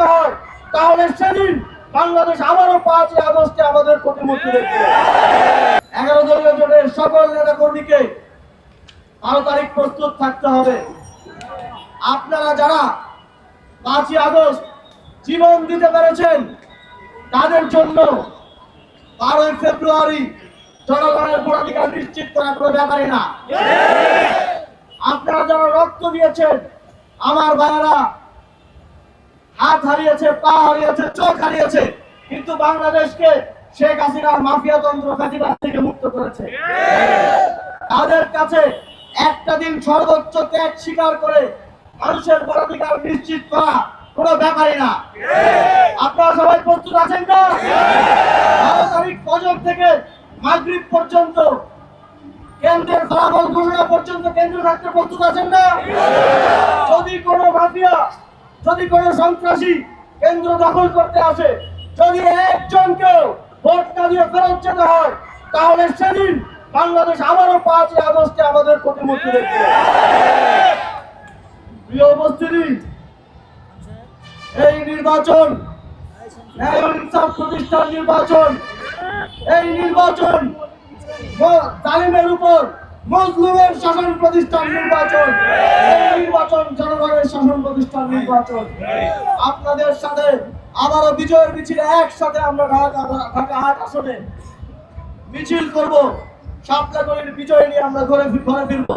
যেতে হয় তাহলে সেদিন বাংলাদেশ আবারও পাঁচই আগস্টে আমাদের প্রতিমূর্তি দেখবে। এগারো দলীয় জোটের সকল নেতা কর্মীকে বারো তারিখ প্রস্তুত থাকতে হবে। আপনারা যারা পাঁচই আগস্ট জীবন দিতে পেরেছেন তাদের জন্য বারোই ফেব্রুয়ারি জনগণের ভোটাধিকার নিশ্চিত করা কোনো ব্যাপারই না। আপনারা যারা রক্ত দিয়েছেন আমার ভাইয়েরা হাত হারিয়েছে, পা হারিয়েছে, চোখ হারিয়েছে। কিন্তু বাংলাদেশকে শেখ হাসিনার মাফিয়া তন্ত্র কাজিবাস থেকে মুক্ত করেছে। তাদের কাছে একটা দিন সর্বোচ্চ ত্যাগ স্বীকার করে মানুষের ভোটাধিকার নিশ্চিত করা কোনো ব্যাপারই না। আপনারা সবাই প্রস্তুত আছেন না বারো তারিখ ফজর থেকে মাগরিব পর্যন্ত কেন্দ্রের ফলাফল ঘোষণা পর্যন্ত কেন্দ্র থাকতে প্রস্তুত আছেন না? যদি কোনো মাফিয়া যদি কোনো সন্ত্রাসী কেন্দ্র দখল করতে আসে, যদি একজনকেও ভোট না দিয়ে ফেরত যেতে হয়, তাহলে সেদিন বাংলাদেশ আবারও পাঁচই আগস্টে আমাদের প্রতিমূর্তি দেখবে। প্রিয় উপস্থিতি, এই নির্বাচন প্রতিষ্ঠান নির্বাচন, এই নির্বাচন তালিমের উপর মজলুমের শাসন প্রতিষ্ঠান নির্বাচন। শাসন প্রতিষ্ঠান নির্বাচন। আপনাদের সাথে আবারও বিজয়ের মিছিলে একসাথে আমরা ঢাকা ঢাকা হাট আসনে মিছিল করব। সাপলা করে বিজয় নিয়ে আমরা ঘরে ঘরে ফিরবো।